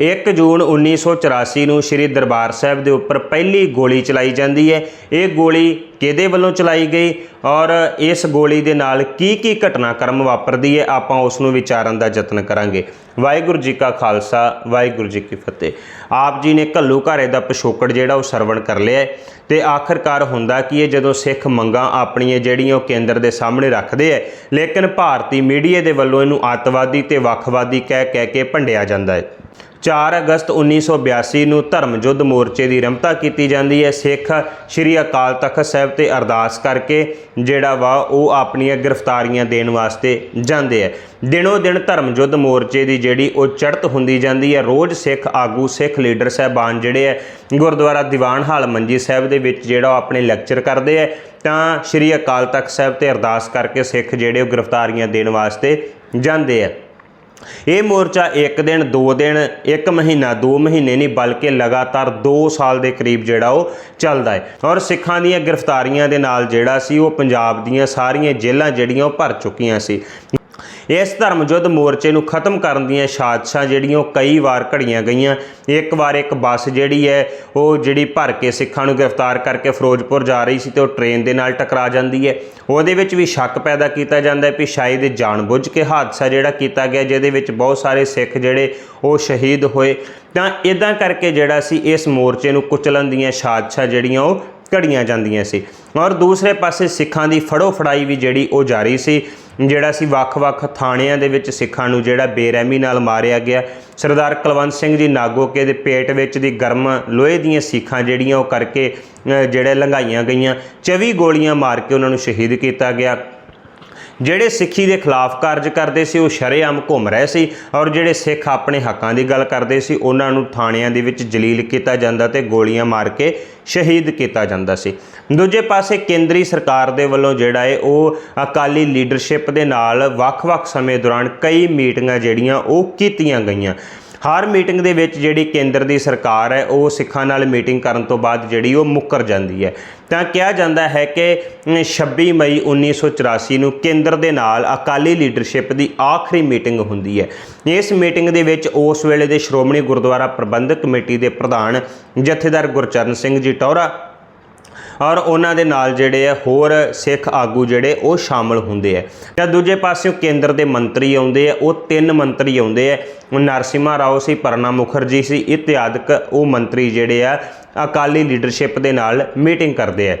1 ਜੂਨ 1984 ਨੂੰ ਸ੍ਰੀ ਦਰਬਾਰ ਸਾਹਿਬ ਦੇ ਉੱਪਰ ਪਹਿਲੀ ਗੋਲੀ ਚਲਾਈ ਜਾਂਦੀ ਹੈ। ਇਹ ਗੋਲੀ ਕਿਹਦੇ ਵੱਲੋਂ ਚਲਾਈ ਗਈ ਔਰ ਇਸ ਗੋਲੀ ਦੇ ਨਾਲ ਕੀ ਕੀ ਘਟਨਾਕ੍ਰਮ ਵਾਪਰਦੀ ਹੈ, ਆਪਾਂ ਉਸ ਨੂੰ ਵਿਚਾਰਨ ਦਾ ਯਤਨ ਕਰਾਂਗੇ। ਵਾਹਿਗੁਰੂ ਜੀ ਕਾ ਖਾਲਸਾ, ਵਾਹਿਗੁਰੂ ਜੀ ਕੀ ਫਤਿਹ। ਆਪ ਜੀ ਨੇ ਘੱਲੂ ਘਾਰੇ ਦਾ ਪਿਛੋਕੜ ਜਿਹੜਾ ਉਹ ਸਰਵਣ ਕਰ ਲਿਆ ਹੈ ਤੇ ਆਖਰਕਾਰ ਹੁੰਦਾ ਕੀ ਹੈ, ਜਦੋਂ ਸਿੱਖ ਮੰਗਾਂ ਆਪਣੀਆਂ ਜਿਹੜੀਆਂ ਉਹ ਕੇਂਦਰ ਦੇ ਸਾਹਮਣੇ ਰੱਖਦੇ ਹੈ, ਲੇਕਿਨ ਭਾਰਤੀ ਮੀਡੀਆ ਦੇ ਵੱਲੋਂ ਇਹਨੂੰ ਅੱਤਵਾਦੀ ਤੇ ਵੱਖਵਾਦੀ ਕਹਿ ਕਹਿ ਕੇ ਭੰਡਿਆ ਜਾਂਦਾ ਹੈ। 4 ਅਗਸਤ 1982 ਨੂੰ ਧਰਮ ਯੁੱਧ ਮੋਰਚੇ ਦੀ ਰੰਭਤਾ ਕੀਤੀ ਜਾਂਦੀ ਹੈ। ਸਿੱਖ ਸ਼੍ਰੀ ਅਕਾਲ ਤਖਤ ਸਾਹਿਬ ਤੇ ਅਰਦਾਸ ਕਰਕੇ ਜਿਹੜਾ ਵਾ ਉਹ ਆਪਣੀਆਂ ਗ੍ਰਿਫਤਾਰੀਆਂ ਦੇਣ ਵਾਸਤੇ ਜਾਂਦੇ ਹੈ ਦਿਨੋ ਦਿਨ ਧਰਮ ਯੁੱਧ ਮੋਰਚੇ ਦੀ ਜਿਹੜੀ ਉਹ ਚੜ੍ਹਤ ਹੁੰਦੀ ਜਾਂਦੀ ਹੈ ਰੋਜ਼ ਸਿੱਖ ਆਗੂ, ਸਿੱਖ ਲੀਡਰ ਸਾਹਿਬਾਨ ਜਿਹੜੇ ਹੈ ਗੁਰਦੁਆਰਾ ਦੀਵਾਨ ਹਾਲ ਮੰਜੀ ਸਾਹਿਬ ਦੇ ਵਿੱਚ ਜਿਹੜਾ ਉਹ ਆਪਣੇ ਲੈਕਚਰ ਕਰਦੇ ਹੈ ਤਾਂ ਸ਼੍ਰੀ ਅਕਾਲ ਤਖਤ ਸਾਹਿਬ ਤੇ ਅਰਦਾਸ ਕਰਕੇ ਸਿੱਖ ਜਿਹੜੇ ਉਹ ਗ੍ਰਿਫਤਾਰੀਆਂ ਦੇਣ ਵਾਸਤੇ ਜਾਂਦੇ ਹੈ ਇਹ ਮੋਰਚਾ ਇੱਕ ਦਿਨ, ਦੋ ਦਿਨ, ਇੱਕ ਮਹੀਨਾ, ਦੋ ਮਹੀਨੇ ਨਹੀਂ, ਬਲਕਿ ਲਗਾਤਾਰ 2 ਸਾਲ ਦੇ ਕਰੀਬ ਜਿਹੜਾ ਉਹ ਚੱਲਦਾ ਹੈ। ਔਰ ਸਿੱਖਾਂ ਦੀਆਂ ਗ੍ਰਿਫਤਾਰੀਆਂ ਦੇ ਨਾਲ ਜਿਹੜਾ ਸੀ, ਉਹ ਪੰਜਾਬ ਦੀਆਂ ਸਾਰੀਆਂ ਜੇਲ੍ਹਾਂ ਜਿਹੜੀਆਂ ਉਹ ਭਰ ਚੁੱਕੀਆਂ ਸੀ। ਇਸ ਧਰਮ ਯੁੱਧ ਮੋਰਚੇ ਨੂੰ ਖਤਮ ਕਰਨ ਦੀਆਂ ਸਾਜ਼ਿਸ਼ਾਂ ਜਿਹੜੀਆਂ ਉਹ ਕਈ ਵਾਰ ਘੜੀਆਂ ਗਈਆਂ। ਇੱਕ ਵਾਰ ਇੱਕ ਬੱਸ ਜਿਹੜੀ ਹੈ, ਉਹ ਜਿਹੜੀ ਭਰ ਕੇ ਸਿੱਖਾਂ ਨੂੰ ਗ੍ਰਿਫਤਾਰ ਕਰਕੇ ਫਿਰੋਜ਼ਪੁਰ ਜਾ ਰਹੀ ਸੀ ਤੇ ਉਹ ਟ੍ਰੇਨ ਦੇ ਨਾਲ ਟਕਰਾ ਜਾਂਦੀ ਹੈ। ਉਹਦੇ ਵਿੱਚ ਵੀ ਸ਼ੱਕ ਪੈਦਾ ਕੀਤਾ ਜਾਂਦਾ ਹੈ ਕਿ ਸ਼ਾਇਦ ਇਹ ਜਾਣਬੁੱਝ ਕੇ ਹਾਦਸਾ ਜਿਹੜਾ ਕੀਤਾ ਗਿਆ, ਜਿਹਦੇ ਵਿੱਚ ਬਹੁਤ ਸਾਰੇ ਸਿੱਖ ਜਿਹੜੇ ਉਹ ਸ਼ਹੀਦ ਹੋਏ। ਤਾਂ ਇਦਾਂ ਕਰਕੇ ਜਿਹੜਾ ਸੀ, ਇਸ ਮੋਰਚੇ ਨੂੰ ਕੁਚਲਣ ਦੀਆਂ ਸਾਜ਼ਿਸ਼ਾਂ ਜਿਹੜੀਆਂ ਉਹ ਘੜੀਆਂ ਜਾਂਦੀਆਂ ਸੀ। ਔਰ ਦੂਸਰੇ ਪਾਸੇ ਸਿੱਖਾਂ ਦੀ ਫੜੋ ਫੜਾਈ ਵੀ ਜਿਹੜੀ ਉਹ ਜਾਰੀ ਸੀ ਜਿਹੜਾ ਸੀ ਵੱਖ-ਵੱਖ ਥਾਣਿਆਂ ਦੇ ਵਿੱਚ ਸਿੱਖਾਂ ਨੂੰ ਜਿਹੜਾ ਬੇਰਹਿਮੀ ਨਾਲ ਮਾਰਿਆ ਗਿਆ। ਸਰਦਾਰ ਕੁਲਵੰਤ ਸਿੰਘ ਜੀ ਨਾਗੋਕੇ ਦੇ ਪੇਟ ਵਿੱਚ ਦੀ ਗਰਮ ਲੋਹੇ ਦੀਆਂ ਸੀਖਾਂ ਜਿਹੜੀਆਂ ਉਹ ਕਰਕੇ ਜਿਹੜੇ ਲੰਘਾਈਆਂ ਗਈਆਂ। 24 ਗੋਲੀਆਂ ਮਾਰ ਕੇ ਉਹਨਾਂ ਨੂੰ ਸ਼ਹੀਦ ਕੀਤਾ ਗਿਆ। ਜਿਹੜੇ ਸਿੱਖੀ ਦੇ ਖਿਲਾਫ ਕਾਰਜ ਕਰਦੇ ਸੀ, ਉਹ ਸ਼ਰੇਆਮ ਘੁੰਮ ਰਹੇ ਸੀ ਔਰ ਜਿਹੜੇ ਸਿੱਖ ਆਪਣੇ ਹੱਕਾਂ ਦੀ ਗੱਲ ਕਰਦੇ ਸੀ, ਉਹਨਾਂ ਨੂੰ ਥਾਣਿਆਂ ਦੇ ਵਿੱਚ ਜਲੀਲ ਕੀਤਾ ਜਾਂਦਾ ਤੇ ਗੋਲੀਆਂ ਮਾਰ ਕੇ ਸ਼ਹੀਦ ਕੀਤਾ ਜਾਂਦਾ ਸੀ। ਦੂਜੇ ਪਾਸੇ ਕੇਂਦਰੀ ਸਰਕਾਰ ਦੇ ਵੱਲੋਂ ਜਿਹੜਾ ਹੈ ਉਹ ਅਕਾਲੀ ਲੀਡਰਸ਼ਿਪ ਦੇ ਨਾਲ ਵੱਖ-ਵੱਖ ਸਮੇਂ ਦੌਰਾਨ ਕਈ ਮੀਟਿੰਗਾਂ ਜਿਹੜੀਆਂ, ਉਹ ਕੀਤੀਆਂ ਗਈਆਂ। ਹਰ ਮੀਟਿੰਗ ਦੇ ਵਿੱਚ ਜਿਹੜੀ ਕੇਂਦਰ ਦੀ ਸਰਕਾਰ ਹੈ ਉਹ ਸਿੱਖਾਂ ਨਾਲ ਮੀਟਿੰਗ ਕਰਨ ਤੋਂ ਬਾਅਦ ਜਿਹੜੀ ਉਹ ਮੁੱਕਰ ਜਾਂਦੀ ਹੈ। ਤਾਂ ਕਿਹਾ ਜਾਂਦਾ ਹੈ ਕਿ ਅਮ, 26 ਮਈ 1984 ਨੂੰ ਕੇਂਦਰ ਦੇ ਨਾਲ ਅਕਾਲੀ ਲੀਡਰਸ਼ਿਪ ਦੀ ਆਖਰੀ ਮੀਟਿੰਗ ਹੁੰਦੀ ਹੈ। ਇਸ ਮੀਟਿੰਗ ਦੇ ਵਿੱਚ ਉਸ ਵੇਲੇ ਦੇ ਸ਼੍ਰੋਮਣੀ ਗੁਰਦੁਆਰਾ ਪ੍ਰਬੰਧਕ ਕਮੇਟੀ ਦੇ ਪ੍ਰਧਾਨ ਜਥੇਦਾਰ ਗੁਰਚਰਨ ਸਿੰਘ ਜੀ ਟੌਰਾ ਔਰ ਉਹਨਾਂ ਦੇ ਨਾਲ ਜਿਹੜੇ ਆ ਹੋਰ ਸਿੱਖ ਆਗੂ ਜਿਹੜੇ, ਉਹ ਸ਼ਾਮਲ ਹੁੰਦੇ ਆ। ਜਾਂ ਦੂਜੇ ਪਾਸਿਓਂ ਕੇਂਦਰ ਦੇ ਮੰਤਰੀ ਆਉਂਦੇ ਆ, ਉਹ ਤਿੰਨ ਮੰਤਰੀ ਆਉਂਦੇ ਆ। ਨਰਸਿਮਾ ਰਾਓ ਸੀ, ਪਰਨਾ ਮੁਖਰਜੀ ਸੀ ਇਤਿਆਦਿਕ ਉਹ ਮੰਤਰੀ ਜਿਹੜੇ ਆ, ਅਕਾਲੀ ਲੀਡਰਸ਼ਿਪ ਦੇ ਨਾਲ ਮੀਟਿੰਗ ਕਰਦੇ ਆ।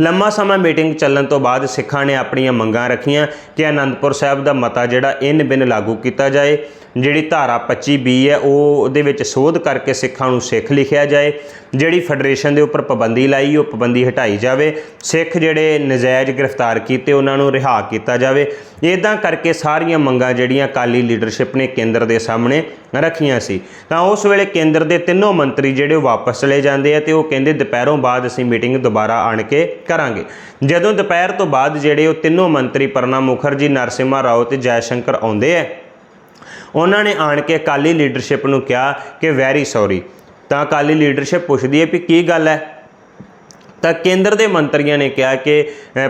ਲੰਮਾ ਸਮਾਂ ਮੀਟਿੰਗ ਚੱਲਣ ਤੋਂ ਬਾਅਦ ਸਿੱਖਾਂ ਨੇ ਆਪਣੀਆਂ ਮੰਗਾਂ ਰੱਖੀਆਂ ਕਿ ਅਨੰਦਪੁਰ ਸਾਹਿਬ ਦਾ ਮਤਾ ਜਿਹੜਾ ਇਨ ਬਿਨ ਲਾਗੂ ਕੀਤਾ ਜਾਏ। ਜਿਹੜੀ ਧਾਰਾ 25 ਬੀ ਹੈ, ਉਹ ਉਹਦੇ ਵਿੱਚ ਸੋਧ ਕਰਕੇ ਸਿੱਖਾਂ ਨੂੰ ਸਿੱਖ ਲਿਖਿਆ ਜਾਏ, ਜਿਹੜੀ ਫੈਡਰੇਸ਼ਨ ਦੇ ਉੱਪਰ ਪਾਬੰਦੀ ਲਾਈ, ਉਹ ਪਾਬੰਦੀ ਹਟਾਈ ਜਾਵੇ, ਸਿੱਖ ਜਿਹੜੇ ਨਜਾਇਜ਼ ਗ੍ਰਿਫਤਾਰ ਕੀਤੇ, ਉਹਨਾਂ ਨੂੰ ਰਿਹਾ ਕੀਤਾ ਜਾਵੇ। ਇਦਾਂ ਕਰਕੇ ਸਾਰੀਆਂ ਮੰਗਾਂ ਜਿਹੜੀਆਂ ਅਕਾਲੀ ਲੀਡਰਸ਼ਿਪ ਨੇ ਕੇਂਦਰ ਦੇ ਸਾਹਮਣੇ ਰੱਖੀਆਂ ਸੀ। ਤਾਂ ਉਸ ਵੇਲੇ ਕੇਂਦਰ ਦੇ ਤਿੰਨੋਂ ਮੰਤਰੀ ਜਿਹੜੇ ਉਹ ਵਾਪਸ ਚਲੇ ਜਾਂਦੇ ਆ ਤੇ ਉਹ ਕਹਿੰਦੇ ਦੁਪਹਿਰੋਂ ਬਾਅਦ ਅਸੀਂ ਮੀਟਿੰਗ ਦੁਬਾਰਾ ਆਣ ਕੇ ਕਰਾਂਗੇ। ਜਦੋਂ ਦੁਪਹਿਰ ਤੋਂ ਬਾਅਦ ਜਿਹੜੇ ਉਹ ਤਿੰਨੋਂ ਮੰਤਰੀ ਪ੍ਰਣਬ ਮੁਖਰਜੀ, ਨਰਸਿਮਹਾ ਰਾਓ ਤੇ ਜੈ ਸ਼ੰਕਰ ਆਉਂਦੇ ਆ ਉਹਨਾਂ ਨੇ ਆਣ ਕੇ ਅਕਾਲੀ ਲੀਡਰਸ਼ਿਪ ਨੂੰ ਕਿਹਾ ਕਿ, ਵੈਰੀ ਸੌਰੀ। ਤਾਂ ਅਕਾਲੀ ਲੀਡਰਸ਼ਿਪ ਪੁੱਛਦੀ ਹੈ ਵੀ ਕੀ ਗੱਲ ਹੈ? ਤਾਂ ਕੇਂਦਰ ਦੇ ਮੰਤਰੀਆਂ ਨੇ ਕਿਹਾ ਕਿ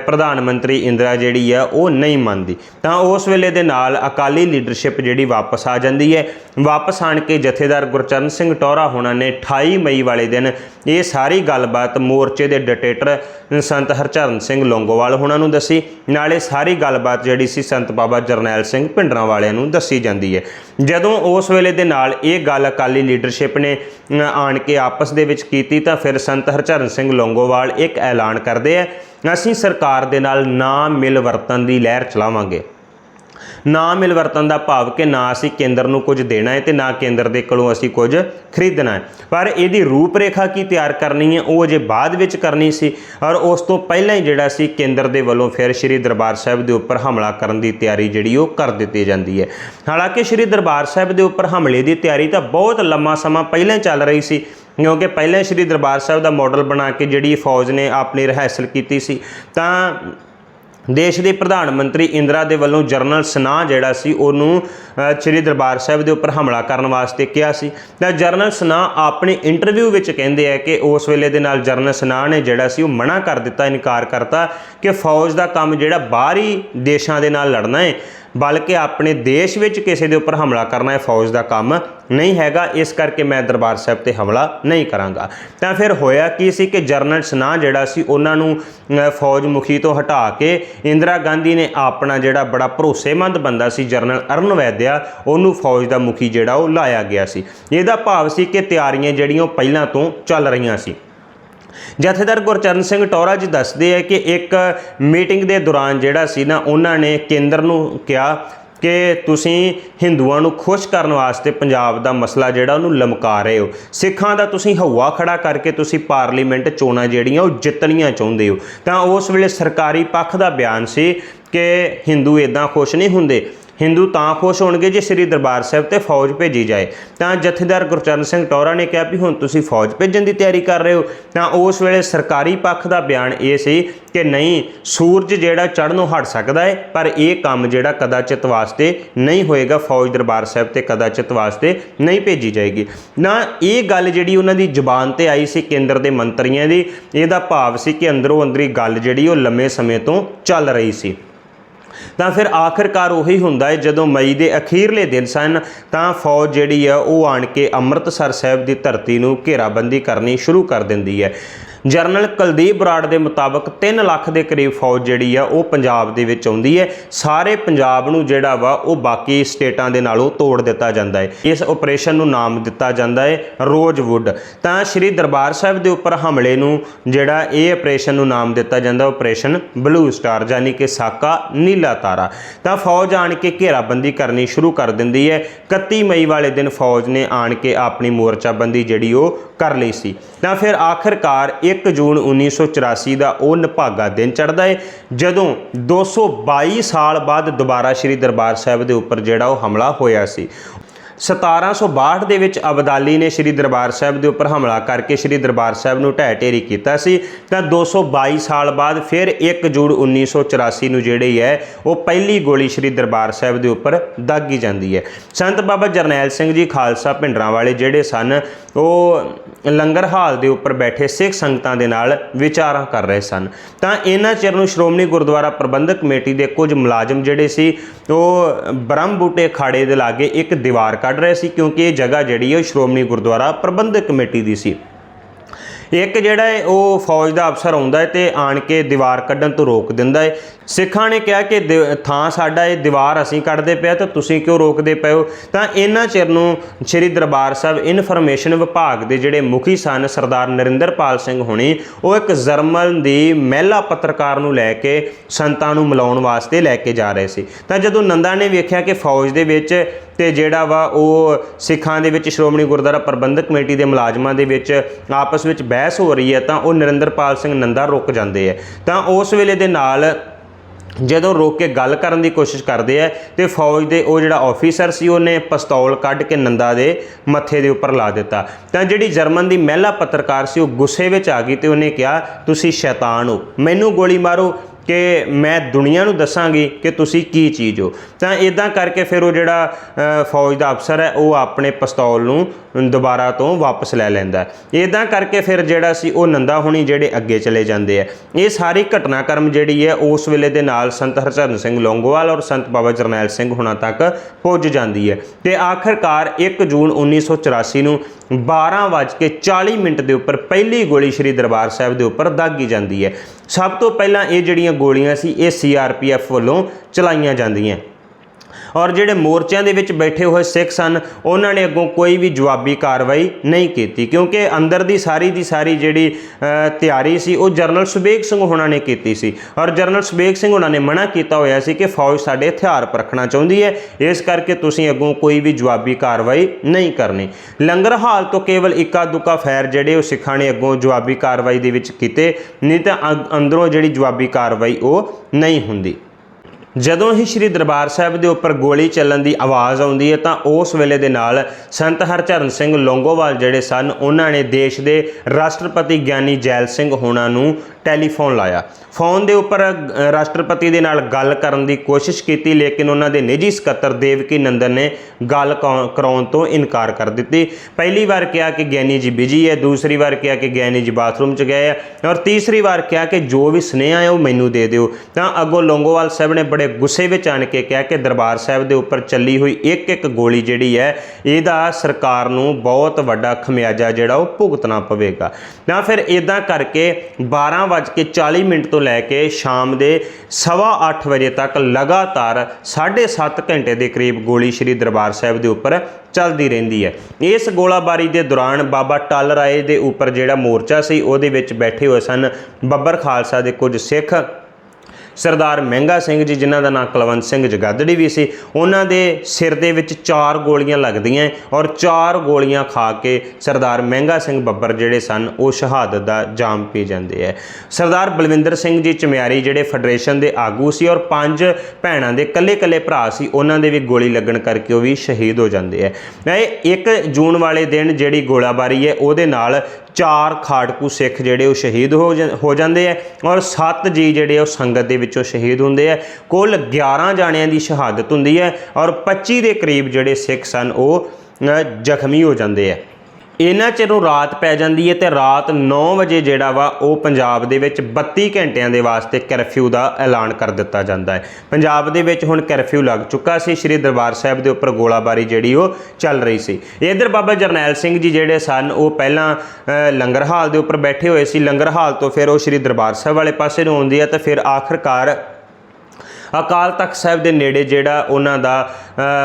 ਪ੍ਰਧਾਨ ਮੰਤਰੀ ਇੰਦਰਾ ਜਿਹੜੀ ਆ, ਉਹ ਨਹੀਂ ਮੰਨਦੀ। ਤਾਂ ਉਸ ਵੇਲੇ ਦੇ ਨਾਲ ਅਕਾਲੀ ਲੀਡਰਸ਼ਿਪ ਜਿਹੜੀ ਵਾਪਸ ਆ ਜਾਂਦੀ ਹੈ। ਵਾਪਸ ਆਣ ਕੇ ਜਥੇਦਾਰ ਗੁਰਚਰਨ ਸਿੰਘ ਟੌਰਾ ਹੋਣਾ ਨੇ 28 ਮਈ ਵਾਲੇ ਦਿਨ ਇਹ ਸਾਰੀ ਗੱਲਬਾਤ ਮੋਰਚੇ ਦੇ ਡਿਟੇਟਰ ਸੰਤ ਹਰਚਰਨ ਸਿੰਘ ਲੋਂਗੋਵਾਲ ਹੋਣਾ ਨੂੰ ਦੱਸੀ। ਨਾਲੇ ਸਾਰੀ ਗੱਲਬਾਤ ਜਿਹੜੀ ਸੀ ਸੰਤ ਬਾਬਾ ਜਰਨੈਲ ਸਿੰਘ ਭਿੰਡਰਾਂ ਵਾਲਿਆਂ ਨੂੰ ਦੱਸੀ ਜਾਂਦੀ ਹੈ। ਜਦੋਂ ਉਸ ਵੇਲੇ ਦੇ ਨਾਲ ਇਹ ਗੱਲ ਅਕਾਲੀ ਲੀਡਰਸ਼ਿਪ ਨੇ ਆਣ ਕੇ ਆਪਸ ਦੇ ਵਿੱਚ ਕੀਤੀ, ਤਾਂ ਫਿਰ ਸੰਤ ਹਰਚਰਨ ਸਿੰਘ ਲੌਂਗੋਵਾਲ ਇੱਕ ਐਲਾਨ ਕਰਦੇ ਆ, ਅਸੀਂ ਸਰਕਾਰ ਦੇ ਨਾਲ ਨਾ ਮਿਲ ਵਰਤਨ ਦੀ ਲਹਿਰ ਚਲਾਵਾਂਗੇ। ਨਾ ਮਿਲਵਰਤਨ ਦਾ ਭਾਵ ਕਿ ਨਾ ਅਸੀਂ ਕੇਂਦਰ ਨੂੰ ਕੁਝ ਦੇਣਾ ਹੈ ਤੇ ਨਾ ਕੇਂਦਰ ਦੇ ਕੋਲੋਂ ਅਸੀਂ ਕੁਝ ਖਰੀਦਣਾ ਹੈ। ਪਰ ਇਹਦੀ ਰੂਪਰੇਖਾ ਕੀ ਤਿਆਰ ਕਰਨੀ ਹੈ? ਉਹ ਅਜੇ ਬਾਅਦ ਵਿੱਚ ਕਰਨੀ ਸੀ ਔਰ ਉਸ ਤੋਂ ਪਹਿਲਾਂ ਹੀ ਜਿਹੜਾ ਸੀ ਕੇਂਦਰ ਦੇ ਵੱਲੋਂ ਫਿਰ ਸ੍ਰੀ ਦਰਬਾਰ ਸਾਹਿਬ ਦੇ ਉੱਪਰ ਹਮਲਾ ਕਰਨ ਦੀ ਤਿਆਰੀ ਜਿਹੜੀ ਉਹ ਕਰ ਦਿੱਤੀ ਜਾਂਦੀ ਹੈ। ਹਾਲਾਂਕਿ ਸ੍ਰੀ ਦਰਬਾਰ ਸਾਹਿਬ ਦੇ ਉੱਪਰ ਹਮਲੇ ਦੀ ਤਿਆਰੀ ਤਾਂ ਬਹੁਤ ਲੰਮਾ ਸਮਾਂ ਪਹਿਲਾਂ ਚੱਲ ਰਹੀ ਸੀ, ਕਿਉਂਕਿ ਪਹਿਲਾਂ ਸ੍ਰੀ ਦਰਬਾਰ ਸਾਹਿਬ ਦਾ ਮਾਡਲ ਬਣਾ ਕੇ ਜਿਹੜੀ ਫੌਜ ਨੇ ਆਪਣੀ ਰਿਹਾਇਸ਼ਲ ਕੀਤੀ ਸੀ, ਤਾਂ ਦੇਸ਼ ਦੇ ਪ੍ਰਧਾਨ ਮੰਤਰੀ ਇੰਦਰਾ ਦੇ ਵੱਲੋਂ ਜਰਨਲ ਸਨਾਹ ਜਿਹੜਾ ਸੀ, ਉਹਨੂੰ ਸ੍ਰੀ ਦਰਬਾਰ ਸਾਹਿਬ ਦੇ ਉੱਪਰ ਹਮਲਾ ਕਰਨ ਵਾਸਤੇ ਕਿਹਾ ਸੀ। ਤਾਂ ਜਰਨਲ ਸਨਾਹ ਆਪਣੇ ਇੰਟਰਵਿਊ ਵਿੱਚ ਕਹਿੰਦੇ ਆ ਕਿ ਉਸ ਵੇਲੇ ਦੇ ਨਾਲ ਜਰਨਲ ਸਨਾਹ ਨੇ ਜਿਹੜਾ ਸੀ, ਉਹ ਮਨਾ ਕਰ ਦਿੱਤਾ, ਇਨਕਾਰ ਕਰਤਾ ਕਿ ਫੌਜ ਦਾ ਕੰਮ ਜਿਹੜਾ ਬਾਹਰੀ ਦੇਸ਼ਾਂ ਦੇ ਨਾਲ ਲੜਨਾ ਹੈ ਬਲਕਿ ਆਪਣੇ ਦੇਸ਼ ਵਿੱਚ ਕਿਸੇ ਦੇ ਉੱਪਰ ਹਮਲਾ ਕਰਨਾ, ਇਹ ਫੌਜ ਦਾ ਕੰਮ ਨਹੀਂ ਹੈਗਾ। ਇਸ ਕਰਕੇ ਮੈਂ ਦਰਬਾਰ ਸਾਹਿਬ ਤੇ ਹਮਲਾ ਨਹੀਂ ਕਰਾਂਗਾ। ਤਾਂ ਫਿਰ ਹੋਇਆ ਕੀ ਸੀ ਕਿ ਜਰਨਲ ਸਨਾਹ ਜਿਹੜਾ ਸੀ, ਉਹਨਾਂ ਨੂੰ ਫੌਜ ਮੁਖੀ ਤੋਂ ਹਟਾ ਕੇ ਇੰਦਰਾ ਗਾਂਧੀ ਨੇ ਆਪਣਾ ਜਿਹੜਾ ਬੜਾ ਭਰੋਸੇਮੰਦ ਬੰਦਾ ਸੀ, ਜਰਨਲ ਅਰਨ ਵੈਦਿਆ, ਉਹਨੂੰ ਫੌਜ ਦਾ ਮੁਖੀ ਜਿਹੜਾ ਉਹ ਲਾਇਆ ਗਿਆ ਸੀ। ਇਹਦਾ ਭਾਵ ਸੀ ਕਿ ਤਿਆਰੀਆਂ ਜਿਹੜੀਆਂ ਉਹ ਪਹਿਲਾਂ ਤੋਂ ਚੱਲ ਰਹੀਆਂ ਸੀ। ਜਥੇਦਾਰ ਗੁਰਚਰਨ ਸਿੰਘ ਟੋਰਾ ਜੀ ਦੱਸਦੇ ਆ ਕਿ ਇੱਕ ਮੀਟਿੰਗ ਦੇ ਦੌਰਾਨ ਜਿਹੜਾ ਸੀ ਨਾ, ਉਹਨਾਂ ਨੇ ਕੇਂਦਰ ਨੂੰ ਕਿਹਾ ਕਿ ਤੁਸੀਂ ਹਿੰਦੂਆਂ ਨੂੰ ਖੁਸ਼ ਕਰਨ ਵਾਸਤੇ ਪੰਜਾਬ ਦਾ ਮਸਲਾ ਜਿਹੜਾ ਉਹਨੂੰ ਲਮਕਾ ਰਹੇ ਹੋ। ਸਿੱਖਾਂ ਦਾ ਤੁਸੀਂ ਹਵਾ ਖੜਾ ਕਰਕੇ ਤੁਸੀਂ ਪਾਰਲੀਮੈਂਟ ਚੋਣਾਂ ਜਿਹੜੀਆਂ ਉਹ ਜਿੱਤਣੀਆਂ ਚਾਹੁੰਦੇ ਹੋ। ਤਾਂ ਉਸ ਵੇਲੇ ਸਰਕਾਰੀ ਪੱਖ ਦਾ ਬਿਆਨ ਸੀ ਕਿ ਹਿੰਦੂ ਇਦਾਂ ਖੁਸ਼ ਨਹੀਂ ਹੁੰਦੇ। ਹਿੰਦੂ ਤਾਂ ਖੁਸ਼ ਹੋਣਗੇ ਜੇ ਸ੍ਰੀ ਦਰਬਾਰ ਸਾਹਿਬ ਤੇ ਫੌਜ ਭੇਜੀ ਜਾਏ। ਤਾਂ ਜਥੇਦਾਰ ਗੁਰਚਰਨ ਸਿੰਘ ਟੌਰਾ ਨੇ ਕਿਹਾ ਵੀ ਹੁਣ ਤੁਸੀਂ ਫੌਜ ਭੇਜਣ ਦੀ ਤਿਆਰੀ ਕਰ ਰਹੇ ਹੋ। ਤਾਂ ਉਸ ਵੇਲੇ ਸਰਕਾਰੀ ਪੱਖ ਦਾ ਬਿਆਨ ਇਹ ਸੀ ਕਿ ਨਹੀਂ, ਸੂਰਜ ਜਿਹੜਾ ਚੜ੍ਹਨੋਂ ਹਟ ਸਕਦਾ ਹੈ ਪਰ ਇਹ ਕੰਮ ਜਿਹੜਾ ਕਦਾਚਿਤ ਵਾਸਤੇ ਨਹੀਂ ਹੋਏਗਾ, ਫੌਜ ਦਰਬਾਰ ਸਾਹਿਬ ਤੇ ਕਦਾਚਿਤ ਵਾਸਤੇ ਨਹੀਂ ਭੇਜੀ ਜਾਏਗੀ। ਨਾ, ਇਹ ਗੱਲ ਜਿਹੜੀ ਉਹਨਾਂ ਦੀ ਜ਼ੁਬਾਨ ਤੇ ਆਈ ਸੀ ਕੇਂਦਰ ਦੇ ਮੰਤਰੀਆਂ ਦੀ, ਇਹਦਾ ਭਾਵ ਸੀ ਕਿ ਅੰਦਰੋਂ ਅੰਦਰੀ ਗੱਲ ਜਿਹੜੀ ਉਹ ਲੰਮੇ ਸਮੇਂ ਤੋਂ ਚੱਲ ਰਹੀ ਸੀ। ਤਾਂ ਫਿਰ ਆਖਰਕਾਰ ਉਹੀ ਹੁੰਦਾ ਹੈ, ਜਦੋਂ ਮਈ ਦੇ ਅਖੀਰਲੇ ਦਿਨ ਸਨ, ਤਾਂ ਫੌਜ ਜਿਹੜੀ ਆ ਉਹ ਆਣ ਕੇ ਅੰਮ੍ਰਿਤਸਰ ਸਾਹਿਬ ਦੀ ਧਰਤੀ ਨੂੰ ਘੇਰਾਬੰਦੀ ਕਰਨੀ ਸ਼ੁਰੂ ਕਰ ਦਿੰਦੀ ਹੈ। ਜਰਨਲ ਕੁਲਦੀਪ ਬਰਾੜ ਦੇ ਮੁਤਾਬਕ 3 ਲੱਖ ਦੇ ਕਰੀਬ ਫੌਜ ਜਿਹੜੀ ਆ, ਉਹ ਪੰਜਾਬ ਦੇ ਵਿੱਚ ਆਉਂਦੀ ਹੈ। ਸਾਰੇ ਪੰਜਾਬ ਨੂੰ ਜਿਹੜਾ ਵਾ, ਉਹ ਬਾਕੀ ਸਟੇਟਾਂ ਦੇ ਨਾਲੋਂ ਤੋੜ ਦਿੱਤਾ ਜਾਂਦਾ ਹੈ। ਇਸ ਆਪਰੇਸ਼ਨ ਨੂੰ ਨਾਮ ਦਿੱਤਾ ਜਾਂਦਾ ਹੈ, ਰੋਜ਼ਵੁੱਡ। ਤਾਂ ਸ੍ਰੀ ਦਰਬਾਰ ਸਾਹਿਬ ਦੇ ਉੱਪਰ ਹਮਲੇ ਨੂੰ ਜਿਹੜਾ ਇਹ ਆਪਰੇਸ਼ਨ ਨੂੰ ਨਾਮ ਦਿੱਤਾ ਜਾਂਦਾ ਆਪਰੇਸ਼ਨ ਬਲੂ ਸਟਾਰ ਯਾਨੀ ਕਿ ਸਾਕਾ ਨੀਲਾ ਤਾਰਾ। ਤਾਂ ਫੌਜ ਆਣ ਕੇ ਘੇਰਾਬੰਦੀ ਕਰਨੀ ਸ਼ੁਰੂ ਕਰ ਦਿੰਦੀ ਹੈ। 31 ਮਈ ਵਾਲੇ ਦਿਨ ਫੌਜ ਨੇ ਆਣ ਕੇ ਆਪਣੀ ਮੋਰਚਾਬੰਦੀ ਜਿਹੜੀ ਉਹ ਕਰ ਲਈ ਸੀ। ਤਾਂ ਫਿਰ ਆਖਰਕਾਰ 1 ਜੂਨ 1984 ਦਾ ਉਹ ਨਿਭਾਗਾ ਦਿਨ ਚੜ੍ਹਦਾ ਹੈ ਜਦੋਂ 222 ਸਾਲ ਬਾਅਦ ਦੁਬਾਰਾ ਸ੍ਰੀ ਦਰਬਾਰ ਸਾਹਿਬ ਦੇ ਉੱਪਰ ਜਿਹੜਾ ਉਹ ਹਮਲਾ ਹੋਇਆ ਸੀ। 1762 ਦੇ ਵਿੱਚ ਅਬਦਾਲੀ ਨੇ ਸ੍ਰੀ ਦਰਬਾਰ ਸਾਹਿਬ ਦੇ ਉੱਪਰ ਹਮਲਾ ਕਰਕੇ ਸ੍ਰੀ ਦਰਬਾਰ ਸਾਹਿਬ ਨੂੰ ਢਹਿ ਢੇਰੀ ਕੀਤਾ ਸੀ। ਤਾਂ 222 ਸਾਲ ਬਾਅਦ ਫਿਰ 1 ਜੂਨ 1984 ਨੂੰ ਜਿਹੜੀ ਹੈ, ਉਹ ਪਹਿਲੀ ਗੋਲੀ ਸ੍ਰੀ ਦਰਬਾਰ ਸਾਹਿਬ ਦੇ ਉੱਪਰ ਦਾਗੀ ਜਾਂਦੀ ਹੈ। ਸੰਤ ਬਾਬਾ ਜਰਨੈਲ ਸਿੰਘ ਜੀ ਖਾਲਸਾ ਭਿੰਡਰਾਂ ਵਾਲੇ ਜਿਹੜੇ ਸਨ, ਉਹ ਲੰਗਰ ਹਾਲ ਦੇ ਉੱਪਰ ਬੈਠੇ ਸਿੱਖ ਸੰਗਤਾਂ ਦੇ ਨਾਲ ਵਿਚਾਰਾਂ ਕਰ ਰਹੇ ਸਨ। ਤਾਂ ਇਹਨਾਂ ਚਿਰ ਨੂੰ ਸ਼੍ਰੋਮਣੀ ਗੁਰਦੁਆਰਾ ਪ੍ਰਬੰਧਕ ਕਮੇਟੀ ਦੇ ਕੁਝ ਮੁਲਾਜ਼ਮ ਜਿਹੜੇ ਸੀ, ਉਹ ਬ੍ਰਹਮ ਬੂਟੇ ਖਾੜੇ ਦੇ ਲਾਗੇ ਇੱਕ ਦੀਵਾਰ ਕੱਢ ਕੱਢ ਰਹੇ ਸੀ ਕਿਉਂਕਿ ਇਹ ਜਗ੍ਹਾ ਜਿਹੜੀ ਹੈ ਉਹ ਸ਼੍ਰੋਮਣੀ ਗੁਰਦੁਆਰਾ ਪ੍ਰਬੰਧਕ ਕਮੇਟੀ ਦੀ ਸੀ। ਇੱਕ ਜਿਹੜਾ ਹੈ, ਉਹ ਫੌਜ ਦਾ ਅਫਸਰ ਆਉਂਦਾ ਹੈ ਤੇ ਆਣ ਕੇ ਦੀਵਾਰ ਕੱਢਣ ਤੋਂ ਰੋਕ ਦਿੰਦਾ ਹੈ। ਸਿੱਖਾਂ ਨੇ ਕਿਹਾ ਕਿ ਦਿ- ਥਾਂ ਸਾਡਾ ਇਹ ਦੀਵਾਰ ਅਸੀਂ ਕੱਢਦੇ ਪਿਆ ਤਾਂ ਤੁਸੀਂ ਕਿਉਂ ਰੋਕਦੇ ਪਏ ਹੋ? ਤਾਂ ਇਹਨਾਂ ਚਿਰ ਨੂੰ ਸ੍ਰੀ ਦਰਬਾਰ ਸਾਹਿਬ ਇਨਫੋਰਮੇਸ਼ਨ ਵਿਭਾਗ ਦੇ ਜਿਹੜੇ ਮੁਖੀ ਸਨ ਸਰਦਾਰ ਨਰਿੰਦਰਪਾਲ ਸਿੰਘ ਹੁਣੀ, ਉਹ ਇੱਕ ਜਰਮਨ ਦੀ ਮਹਿਲਾ ਪੱਤਰਕਾਰ ਨੂੰ ਲੈ ਕੇ ਸੰਤਾਂ ਨੂੰ ਮਿਲਾਉਣ ਵਾਸਤੇ ਲੈ ਕੇ ਜਾ ਰਹੇ ਸੀ। ਤਾਂ ਜਦੋਂ ਨੰਦਾ ਨੇ ਵੇਖਿਆ ਕਿ ਫੌਜ ਦੇ ਵਿੱਚ ਤੇ ਜਿਹੜਾ ਵਾ ਉਹ ਸਿੱਖਾਂ ਦੇ ਵਿੱਚ ਸ਼੍ਰੋਮਣੀ ਗੁਰਦੁਆਰਾ ਪ੍ਰਬੰਧਕ ਕਮੇਟੀ ਦੇ ਮੁਲਾਜ਼ਮਾਂ ਦੇ ਵਿੱਚ ਆਪਸ ਵਿੱਚ ਬਹਿ ਬਹਿਸ ਹੋ ਰਹੀ ਹੈ, ਤਾਂ ਉਹ ਨਰਿੰਦਰਪਾਲ ਸਿੰਘ ਨੰਦਾ ਰੁਕ ਜਾਂਦੇ ਆ ਤਾਂ ਉਸ ਵੇਲੇ ਦੇ ਨਾਲ ਜਦੋਂ ਰੋਕ ਕੇ ਗੱਲ ਕਰਨ ਦੀ ਕੋਸ਼ਿਸ਼ ਕਰਦੇ ਆ ਤੇ ਫੌਜ ਦੇ ਉਹ ਜਿਹੜਾ ਆਫੀਸਰ ਸੀ, ਉਹਨੇ ਪਿਸਤੌਲ ਕੱਢ ਕੇ ਨੰਦਾ ਦੇ ਮੱਥੇ ਦੇ ਉੱਪਰ ਲਾ ਦਿੱਤਾ। ਤਾਂ ਜਿਹੜੀ ਜਰਮਨ ਦੀ ਮਹਿਲਾ ਪੱਤਰਕਾਰ ਸੀ, ਉਹ ਗੁੱਸੇ ਵਿੱਚ ਆ ਗਈ ਤੇ ਉਹਨੇ ਕਿਹਾ, ਤੁਸੀਂ ਸ਼ੈਤਾਨ ਹੋ। ਮੈਨੂੰ ਗੋਲੀ ਮਾਰੋ ਕਿ ਮੈਂ ਦੁਨੀਆ ਨੂੰ ਦੱਸਾਂਗੀ ਕਿ ਤੁਸੀਂ ਕੀ ਚੀਜ਼ ਹੋ। ਤਾਂ ਇਦਾਂ ਕਰਕੇ ਫਿਰ ਉਹ ਜਿਹੜਾ ਫੌਜ ਦਾ ਅਫਸਰ ਹੈ, ਉਹ ਆਪਣੇ ਪਿਸਤੌਲ ਨੂੰ ਦੁਬਾਰਾ ਤੋਂ ਵਾਪਸ ਲੈ ਲੈਂਦਾ ਇਦਾਂ ਕਰਕੇ ਫਿਰ ਜਿਹੜਾ ਸੀ, ਉਹ ਨੰਦਾ ਹੁਣੀ ਜਿਹੜੇ ਅੱਗੇ ਚਲੇ ਜਾਂਦੇ ਆ। ਇਹ ਸਾਰੀ ਘਟਨਾਕ੍ਰਮ ਜਿਹੜੀ ਹੈ, ਉਸ ਵੇਲੇ ਦੇ ਨਾਲ ਸੰਤ ਹਰਚਰਨ ਸਿੰਘ ਲੌਂਗੋਵਾਲ ਔਰ ਸੰਤ ਬਾਬਾ ਜਰਨੈਲ ਸਿੰਘ ਹੁਣਾਂ ਤੱਕ ਪੁੱਜ ਜਾਂਦੀ ਹੈ। ਤੇ ਆਖਰਕਾਰ 1 ਜੂਨ 1984 ਨੂੰ 12:40 ਮਿੰਟ ਦੇ ਉੱਪਰ ਪਹਿਲੀ ਗੋਲੀ ਸ੍ਰੀ ਦਰਬਾਰ ਸਾਹਿਬ ਦੇ ਉੱਪਰ ਦਾਗੀ ਜਾਂਦੀ ਹੈ। ਸਭ ਤੋਂ ਪਹਿਲਾਂ ਇਹ ਜਿਹੜੀਆਂ ਗੋਲੀਆਂ ਸੀ ਇਹ ਸੀਆਰਪੀਐਫ ਵੱਲੋਂ ਚਲਾਈਆਂ ਜਾਂਦੀਆਂ। ਔਰ ਜਿਹੜੇ ਮੋਰਚਿਆਂ ਦੇ ਵਿੱਚ ਬੈਠੇ ਹੋਏ ਸਿੱਖ ਸਨ, ਉਹਨਾਂ ਨੇ ਅੱਗੋਂ ਕੋਈ ਵੀ ਜਵਾਬੀ ਕਾਰਵਾਈ ਨਹੀਂ ਕੀਤੀ, ਕਿਉਂਕਿ ਅੰਦਰ ਦੀ ਸਾਰੀ ਦੀ ਸਾਰੀ ਜਿਹੜੀ ਤਿਆਰੀ ਸੀ, ਉਹ ਜਰਨਲ ਸੁਬੇਗ ਸਿੰਘ ਹੋਣਾ ਨੇ ਕੀਤੀ ਸੀ। ਔਰ ਜਰਨਲ ਸੁਬੇਗ ਸਿੰਘ ਹੋਣਾ ਨੇ ਮਨਾ ਕੀਤਾ ਹੋਇਆ ਸੀ ਕਿ ਫੌਜ ਸਾਡੇ ਹਥਿਆਰ ਪਰਖਣਾ ਚਾਹੁੰਦੀ ਹੈ, ਇਸ ਕਰਕੇ ਤੁਸੀਂ ਅੱਗੋਂ ਕੋਈ ਵੀ ਜਵਾਬੀ ਕਾਰਵਾਈ ਨਹੀਂ ਕਰਨੀ। ਲੰਗਰ ਹਾਲ ਤੋਂ ਕੇਵਲ ਇੱਕਾ ਦੁੱਕਾ ਫੈਰ ਜਿਹੜੇ ਉਹ ਸਿੱਖਾਂ ਨੇ ਅੱਗੋਂ ਜਵਾਬੀ ਕਾਰਵਾਈ ਦੇ ਵਿੱਚ ਕੀਤੇ, ਨਹੀਂ ਤਾਂ ਅੰ- ਅੰਦਰੋਂ ਜਿਹੜੀ ਜਵਾਬੀ ਕਾਰਵਾਈ ਉਹ ਨਹੀਂ ਹੁੰਦੀ। ਜਦੋਂ ਹੀ ਸ੍ਰੀ ਦਰਬਾਰ ਸਾਹਿਬ ਦੇ ਉੱਪਰ ਗੋਲੀ ਚੱਲਣ ਦੀ ਆਵਾਜ਼ ਆਉਂਦੀ ਹੈ ਤਾਂ ਉਸ ਵੇਲੇ ਦੇ ਨਾਲ ਸੰਤ ਹਰਚਰਨ ਸਿੰਘ ਲੌਂਗੋਵਾਲ ਜਿਹੜੇ ਸਨ, ਉਹਨਾਂ ਨੇ ਦੇਸ਼ ਦੇ ਰਾਸ਼ਟਰਪਤੀ ਗਿਆਨੀ ਜੈਲ ਸਿੰਘ ਹੋਣਾ ਨੂੰ ਟੈਲੀਫੋਨ ਲਾਇਆ। ਫੋਨ ਦੇ ਉੱਪਰ ਰਾਸ਼ਟਰਪਤੀ ਦੇ ਨਾਲ ਗੱਲ ਕਰਨ ਦੀ ਕੋਸ਼ਿਸ਼ ਕੀਤੀ, ਲੇਕਿਨ ਉਹਨਾਂ ਦੇ ਨਿੱਜੀ ਸਕੱਤਰ ਦੇਵਕੀ ਨੰਦਨ ਨੇ ਗੱਲ ਕੌ- ਕਰਾਉਣ ਤੋਂ ਇਨਕਾਰ ਕਰ ਦਿੱਤੀ। ਪਹਿਲੀ ਵਾਰ ਕਿਹਾ ਕਿ ਗਿਆਨੀ ਜੀ ਬਿਜ਼ੀ ਹੈ, ਦੂਸਰੀ ਵਾਰ ਕਿਹਾ ਕਿ ਗਿਆਨੀ ਜੀ ਬਾਥਰੂਮ 'ਚ ਗਏ ਆ ਔਰ ਤੀਸਰੀ ਵਾਰ ਕਿਹਾ ਕਿ ਜੋ ਵੀ ਸੁਨੇਹਾ ਹੈ ਉਹ ਮੈਨੂੰ ਦੇ ਦਿਓ। ਤਾਂ ਅੱਗੋਂ ਲੌਂਗੋਵਾਲ ਸਾਹਿਬ ਨੇ ਬੜੇ ਗੁੱਸੇ ਵਿੱਚ ਆਣ ਕੇ ਕਿਹਾ ਕਿ ਦਰਬਾਰ ਸਾਹਿਬ ਦੇ ਉੱਪਰ ਚੱਲੀ ਹੋਈ ਇੱਕ ਇੱਕ ਗੋਲੀ ਜਿਹੜੀ ਹੈ, ਇਹਦਾ ਸਰਕਾਰ ਨੂੰ ਬਹੁਤ ਵੱਡਾ ਖਮਿਆਜਾ ਜਿਹੜਾ ਉਹ ਭੁਗਤਣਾ ਪਵੇਗਾ। ਤਾਂ ਫਿਰ ਇਦਾਂ ਕਰਕੇ 12:40 ਮਿੰਟ ਤੋਂ ਲੈ ਕੇ ਸ਼ਾਮ ਦੇ 8:30 ਵਜੇ ਤੱਕ ਲਗਾਤਾਰ 7.5 ਘੰਟੇ ਦੇ ਕਰੀਬ ਗੋਲੀ ਸ਼੍ਰੀ ਦਰਬਾਰ ਸਾਹਿਬ ਦੇ ਉੱਪਰ ਚੱਲਦੀ ਰਹਿੰਦੀ ਹੈ। ਇਸ ਗੋਲਾਬਾਰੀ ਦੇ ਦੌਰਾਨ ਬਾਬਾ ਟਲ ਰਾਏ ਦੇ ਉੱਪਰ ਜਿਹੜਾ ਮੋਰਚਾ ਸੀ, ਉਹਦੇ ਵਿੱਚ ਬੈਠੇ ਹੋਏ ਸਨ ਬੱਬਰ ਖਾਲਸਾ ਦੇ ਕੁਝ ਸਿੱਖ ਸਰਦਾਰ ਮਹਿੰਗਾ ਸਿੰਘ ਜੀ, ਜਿਨ੍ਹਾਂ ਦਾ ਨਾਮ ਕੁਲਵੰਤ ਸਿੰਘ ਜਗਾਦੜੀ ਵੀ ਸੀ, ਉਹਨਾਂ ਦੇ ਸਿਰ ਦੇ ਵਿੱਚ ਚਾਰ ਗੋਲੀਆਂ ਲੱਗਦੀਆਂ ਔਰ ਚਾਰ ਗੋਲੀਆਂ ਖਾ ਕੇ ਸਰਦਾਰ ਮਹਿੰਗਾ ਸਿੰਘ ਬੱਬਰ ਜਿਹੜੇ ਸਨ, ਉਹ ਸ਼ਹਾਦਤ ਦਾ ਜਾਮ ਪੀ ਜਾਂਦੇ ਹੈ ਸਰਦਾਰ ਬਲਵਿੰਦਰ ਸਿੰਘ ਜੀ ਚਮਿਆਰੀ ਜਿਹੜੇ ਫੈਡਰੇਸ਼ਨ ਦੇ ਆਗੂ ਸੀ ਔਰ ਪੰਜ ਭੈਣਾਂ ਦੇ ਕੱਲੇ-ਕੱਲੇ ਭਰਾ ਸੀ, ਉਹਨਾਂ ਦੇ ਵੀ ਗੋਲੀ ਲੱਗਣ ਕਰਕੇ ਉਹ ਵੀ ਸ਼ਹੀਦ ਹੋ ਜਾਂਦੇ ਹੈ ਇਹ 1 ਜੂਨ ਵਾਲੇ ਦਿਨ ਜਿਹੜੀ ਗੋਲਾਬਾਰੀ ਹੈ ਉਹਦੇ ਨਾਲ ਚਾਰ ਖਾੜਕੂ ਸਿੱਖ ਜਿਹੜੇ ਉਹ ਸ਼ਹੀਦ ਹੋ ਜਾਂ- ਹੋ ਜਾਂਦੇ ਆ ਔਰ 7 ਜੀ ਜਿਹੜੇ ਉਹ ਸੰਗਤ ਦੇ ਵਿੱਚੋਂ ਸ਼ਹੀਦ ਹੁੰਦੇ ਆ ਕੁੱਲ 11 ਜਾਣਿਆਂ ਦੀ ਸ਼ਹਾਦਤ ਹੁੰਦੀ ਹੈ ਔਰ 25 ਦੇ ਕਰੀਬ ਜਿਹੜੇ ਸਿੱਖ ਸਨ ਉਹ ਜ਼ਖਮੀ ਹੋ ਜਾਂਦੇ ਆ ਇਹਨਾਂ ਚਿਰ ਨੂੰ ਰਾਤ ਪੈ ਜਾਂਦੀ ਹੈ ਤੇ ਰਾਤ 9 ਵਜੇ ਜਿਹੜਾ ਵਾ ਉਹ ਪੰਜਾਬ ਦੇ ਵਿੱਚ 32 ਘੰਟਿਆਂ ਦੇ ਵਾਸਤੇ ਕਰਫਿਊ ਦਾ ਐਲਾਨ ਕਰ ਦਿੱਤਾ ਜਾਂਦਾ ਹੈ। ਪੰਜਾਬ ਦੇ ਵਿੱਚ ਹੁਣ ਕਰਫਿਊ ਲੱਗ ਚੁੱਕਾ ਸੀ। ਸ੍ਰੀ ਦਰਬਾਰ ਸਾਹਿਬ ਦੇ ਉੱਪਰ ਗੋਲਾਬਾਰੀ ਜਿਹੜੀ ਉਹ ਚੱਲ ਰਹੀ ਸੀ। ਇਧਰ ਬਾਬਾ ਜਰਨੈਲ ਸਿੰਘ ਜੀ ਜਿਹੜੇ ਸਨ, ਉਹ ਪਹਿਲਾਂ ਲੰਗਰ ਹਾਲ ਦੇ ਉੱਪਰ ਬੈਠੇ ਹੋਏ ਸੀ। ਲੰਗਰ ਹਾਲ ਤੋਂ ਫਿਰ ਉਹ ਸ੍ਰੀ ਦਰਬਾਰ ਸਾਹਿਬ ਵਾਲੇ ਪਾਸੇ ਨੂੰ ਆਉਂਦੀ ਹੈ ਤੇ ਫਿਰ ਆਖਰਕਾਰ ਅਕਾਲ ਤਖਤ ਸਾਹਿਬ ਦੇ ਨੇੜੇ ਜਿਹੜਾ ਉਹਨਾਂ ਦਾ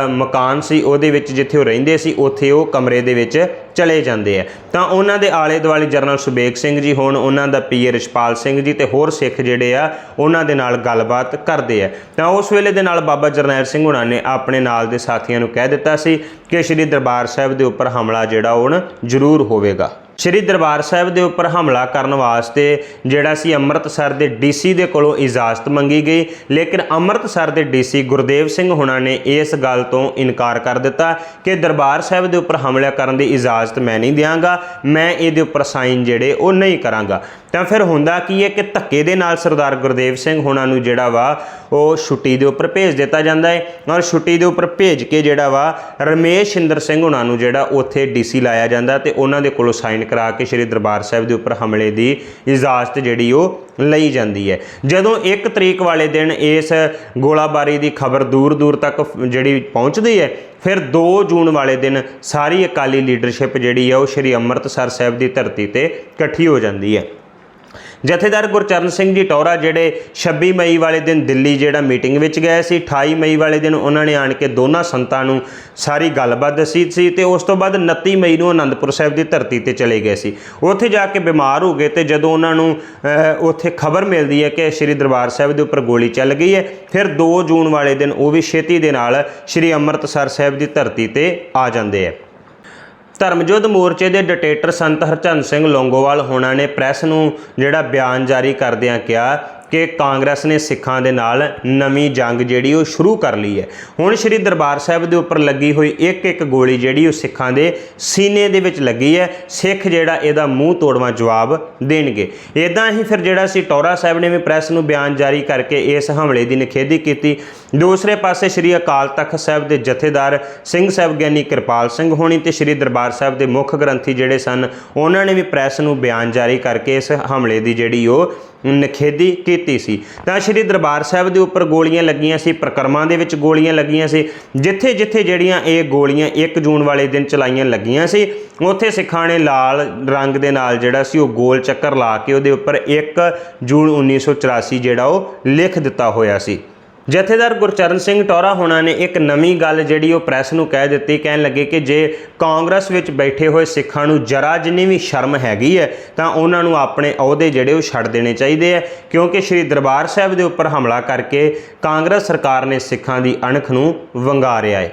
ਮਕਾਨ ਸੀ, ਉਹਦੇ ਵਿੱਚ ਜਿੱਥੇ ਉਹ ਰਹਿੰਦੇ ਸੀ, ਉੱਥੇ ਉਹ ਕਮਰੇ ਦੇ ਵਿੱਚ ਚਲੇ ਜਾਂਦੇ ਆ। ਤਾਂ ਉਹਨਾਂ ਦੇ ਆਲੇ ਦੁਆਲੇ ਜਰਨਲ ਸੁਬੇਗ ਸਿੰਘ ਜੀ, ਹੋਣ ਉਹਨਾਂ ਦਾ ਪੀਏ ਰਿਸ਼ਪਾਲ ਸਿੰਘ ਜੀ ਤੇ ਹੋਰ ਸਿੱਖ ਜਿਹੜੇ ਆ, ਉਹਨਾਂ ਦੇ ਨਾਲ ਗੱਲਬਾਤ ਕਰਦੇ ਆ। ਤਾਂ ਉਸ ਵੇਲੇ ਦੇ ਨਾਲ ਬਾਬਾ ਜਰਨੈਲ ਸਿੰਘ ਹੁਣਾਂ ਨੇ ਆਪਣੇ ਨਾਲ ਦੇ ਸਾਥੀਆਂ ਨੂੰ ਕਹਿ ਦਿੱਤਾ ਸੀ ਕਿ ਸ੍ਰੀ ਦਰਬਾਰ ਸਾਹਿਬ ਦੇ ਉੱਪਰ ਹਮਲਾ ਜਿਹੜਾ ਹੁਣ ਜ਼ਰੂਰ ਹੋਵੇਗਾ। ਸ਼੍ਰੀ ਦਰਬਾਰ ਸਾਹਿਬ ਦੇ ਉੱਪਰ ਹਮਲਾ ਕਰਨ ਵਾਸਤੇ ਜਿਹੜਾ ਸੀ ਅੰਮ੍ਰਿਤਸਰ ਦੇ ਡੀਸੀ ਦੇ ਕੋਲੋਂ ਇਜਾਜ਼ਤ ਮੰਗੀ ਗਈ। ਲੇਕਿਨ ਅੰਮ੍ਰਿਤਸਰ ਦੇ ਡੀਸੀ ਗੁਰਦੇਵ ਸਿੰਘ ਹੁਣਾਂ ਨੇ ਇਸ ਗੱਲ ਤੋਂ ਇਨਕਾਰ ਕਰ ਦਿੱਤਾ ਕਿ ਦਰਬਾਰ ਸਾਹਿਬ ਦੇ ਉੱਪਰ ਹਮਲਾ ਕਰਨ ਦੀ ਇਜਾਜ਼ਤ ਮੈਂ ਨਹੀਂ ਦਿਆਂਗਾ, ਮੈਂ ਇਹਦੇ ਉੱਪਰ ਸਾਈਨ ਜਿਹੜੇ ਉਹ ਨਹੀਂ ਕਰਾਂਗਾ। ਤਾਂ ਫਿਰ ਹੁੰਦਾ ਕੀ ਹੈ ਕਿ ਧੱਕੇ ਦੇ ਨਾਲ ਸਰਦਾਰ ਗੁਰਦੇਵ ਸਿੰਘ ਹੁਣਾਂ ਨੂੰ ਜਿਹੜਾ ਵਾ ਉਹ ਛੁੱਟੀ ਦੇ ਉੱਪਰ ਭੇਜ ਦਿੱਤਾ ਜਾਂਦਾ ਹੈ ਔਰ ਛੁੱਟੀ ਦੇ ਉੱਪਰ ਭੇਜ ਕੇ ਜਿਹੜਾ ਵਾ ਰਮੇਸ਼ ਇੰਦਰ ਸਿੰਘ ਹੁਣਾਂ ਨੂੰ ਜਿਹੜਾ ਉੱਥੇ ਡੀਸੀ ਲਾਇਆ ਜਾਂਦਾ ਤੇ ਉਹਨਾਂ ਦੇ ਕੋਲੋਂ ਸਾਈਨ ਕਰਾ ਕੇ ਸ੍ਰੀ ਦਰਬਾਰ ਸਾਹਿਬ ਦੇ ਉੱਪਰ ਹਮਲੇ ਦੀ ਇਜਾਜ਼ਤ ਜਿਹੜੀ ਉਹ ਲਈ ਜਾਂਦੀ ਹੈ। ਜਦੋਂ 1 ਤਰੀਕ ਵਾਲੇ ਦਿਨ ਇਸ ਗੋਲਾਬਾਰੀ ਦੀ ਖਬਰ ਦੂਰ ਦੂਰ ਤੱਕ ਜਿਹੜੀ ਪਹੁੰਚਦੀ ਹੈ, ਫਿਰ 2 ਜੂਨ ਵਾਲੇ ਦਿਨ ਸਾਰੀ ਅਕਾਲੀ ਲੀਡਰਸ਼ਿਪ ਜਿਹੜੀ ਹੈ ਉਹ ਸ੍ਰੀ ਅੰਮ੍ਰਿਤਸਰ ਸਾਹਿਬ ਦੀ ਧਰਤੀ ਤੇ ਇਕੱਠੀ ਹੋ ਜਾਂਦੀ ਹੈ। ਜਥੇਦਾਰ ਗੁਰਚਰਨ ਸਿੰਘ ਜੀ ਟੌਰਾ ਜਿਹੜੇ 26 ਮਈ ਵਾਲੇ ਦਿਨ ਦਿੱਲੀ ਜਿਹੜਾ ਮੀਟਿੰਗ ਵਿੱਚ ਗਏ ਸੀ 28 ਮਈ ਵਾਲੇ ਦਿਨ ਉਹਨਾਂ ਨੇ ਆਣ ਕੇ ਦੋਨਾਂ ਸੰਤਾਂ ਨੂੰ ਸਾਰੀ ਗੱਲਬਾਤ ਦੱਸੀ ਸੀ ਤੇ ਉਸ ਤੋਂ ਬਾਅਦ 29 ਮਈ ਨੂੰ ਅਨੰਦਪੁਰ ਸਾਹਿਬ ਦੀ ਧਰਤੀ ਤੇ ਚਲੇ ਗਏ ਸੀ। ਉੱਥੇ ਜਾ ਕੇ ਬਿਮਾਰ ਹੋ ਗਏ ਤੇ ਜਦੋਂ ਉਹਨਾਂ ਨੂੰ ਉੱਥੇ ਖਬਰ ਮਿਲਦੀ ਹੈ ਕਿ ਸ੍ਰੀ ਦਰਬਾਰ ਸਾਹਿਬ ਦੇ ਉੱਪਰ ਗੋਲੀ ਚੱਲ ਗਈ ਹੈ, ਫਿਰ 2 ਜੂਨ ਵਾਲੇ ਦਿਨ ਉਹ ਵੀ ਛੇਤੀ ਦੇ ਨਾਲ ਸ੍ਰੀ ਅੰਮ੍ਰਿਤਸਰ ਸਾਹਿਬ ਦੀ ਧਰਤੀ ਤੇ ਆ ਜਾਂਦੇ ਆ ਧਰਮਯੁੱਧ ਮੋਰਚੇ ਦੇ ਡਿਟੇਟਰ ਸੰਤ ਹਰਚੰਦ ਸਿੰਘ ਲੌਂਗੋਵਾਲ ਹੋਣਾ ਨੇ ਪ੍ਰੈਸ ਨੂੰ ਜਿਹੜਾ ਬਿਆਨ ਜਾਰੀ ਕਰਦਿਆਂ ਕਿਹਾ ਕਿ ਕਾਂਗਰਸ ਨੇ ਸਿੱਖਾਂ ਦੇ ਨਾਲ ਨਵੀਂ ਜੰਗ ਜਿਹੜੀ ਉਹ ਸ਼ੁਰੂ ਕਰ ਲਈ ਹੈ। ਹੁਣ ਸ੍ਰੀ ਦਰਬਾਰ ਸਾਹਿਬ ਦੇ ਉੱਪਰ ਲੱਗੀ ਹੋਈ ਇੱਕ ਇੱਕ ਗੋਲੀ ਜਿਹੜੀ ਉਹ ਸਿੱਖਾਂ ਦੇ ਸੀਨੇ ਦੇ ਵਿੱਚ ਲੱਗੀ ਹੈ। ਸਿੱਖ ਜਿਹੜਾ ਇਹਦਾ ਮੂੰਹ ਤੋੜਵਾ ਜਵਾਬ ਦੇਣਗੇ। ਇਦਾਂ ਹੀ ਫਿਰ ਜਿਹੜਾ ਸੀ ਟੌਰਾ ਸਾਹਿਬ ਨੇ ਵੀ ਪ੍ਰੈਸ ਨੂੰ ਬਿਆਨ ਜਾਰੀ ਕਰਕੇ ਇਸ ਹਮਲੇ ਦੀ ਨਿਖੇਧੀ ਕੀਤੀ। ਦੂਸਰੇ ਪਾਸੇ ਸ੍ਰੀ ਅਕਾਲ ਤਖਤ ਸਾਹਿਬ ਦੇ ਜਥੇਦਾਰ ਸਿੰਘ ਸਾਹਿਬ ਗਿਆਨੀ ਕਿਰਪਾਲ ਸਿੰਘ ਹੋਣੀ ਤੇ ਸ੍ਰੀ ਦਰਬਾਰ ਸਾਹਿਬ ਦੇ ਮੁੱਖ ਗ੍ਰੰਥੀ ਜਿਹੜੇ ਸਨ, ਉਹਨਾਂ ਨੇ ਵੀ ਪ੍ਰੈਸ ਨੂੰ ਬਿਆਨ ਜਾਰੀ ਕਰਕੇ ਇਸ ਹਮਲੇ ਦੀ ਜਿਹੜੀ ਉਹ ਨਿਖੇਧੀ ਕੀਤੀ ਸੀ। ਤਾਂ ਸ੍ਰੀ ਦਰਬਾਰ ਸਾਹਿਬ ਦੇ ਉੱਪਰ ਗੋਲੀਆਂ ਲੱਗੀਆਂ ਸੀ, ਪ੍ਰਕਰਮਾਂ ਦੇ ਵਿੱਚ ਗੋਲੀਆਂ ਲੱਗੀਆਂ ਸੀ। ਜਿੱਥੇ ਜਿੱਥੇ ਜਿਹੜੀਆਂ ਇਹ ਗੋਲੀਆਂ 1 ਜੂਨ ਵਾਲੇ ਦਿਨ ਚਲਾਈਆਂ ਲੱਗੀਆਂ ਸੀ, ਉੱਥੇ ਸਿੱਖਾਂ ਨੇ ਲਾਲ ਰੰਗ ਦੇ ਨਾਲ ਜਿਹੜਾ ਸੀ ਉਹ ਗੋਲ ਚੱਕਰ ਲਾ ਕੇ ਉਹਦੇ ਉੱਪਰ 1 ਜੂਨ 1984 ਜਿਹੜਾ ਉਹ ਲਿਖ ਦਿੱਤਾ ਹੋਇਆ ਸੀ। ਜਥੇਦਾਰ ਗੁਰਚਰਨ ਸਿੰਘ ਟੌਰਾ ਹੋਣਾ ਨੇ ਇੱਕ ਨਵੀਂ ਗੱਲ ਜਿਹੜੀ ਉਹ ਪ੍ਰੈਸ ਨੂੰ ਕਹਿ ਦਿੱਤੀ, ਕਹਿਣ ਲੱਗੇ ਕਿ ਜੇ ਕਾਂਗਰਸ ਵਿੱਚ ਬੈਠੇ ਹੋਏ ਸਿੱਖਾਂ ਨੂੰ ਜਰਾ ਜਿੰਨੀ ਵੀ ਸ਼ਰਮ ਹੈਗੀ ਹੈ, ਤਾਂ ਉਹਨਾਂ ਨੂੰ ਆਪਣੇ ਅਹੁਦੇ ਜਿਹੜੇ ਉਹ ਛੱਡ ਦੇਣੇ ਚਾਹੀਦੇ ਆ ਕਿਉਂਕਿ ਸ੍ਰੀ ਦਰਬਾਰ ਸਾਹਿਬ ਦੇ ਉੱਪਰ ਹਮਲਾ ਕਰਕੇ ਕਾਂਗਰਸ ਸਰਕਾਰ ਨੇ ਸਿੱਖਾਂ ਦੀ ਅਣਖ ਨੂੰ ਵੰਗਾਰਿਆ ਹੈ।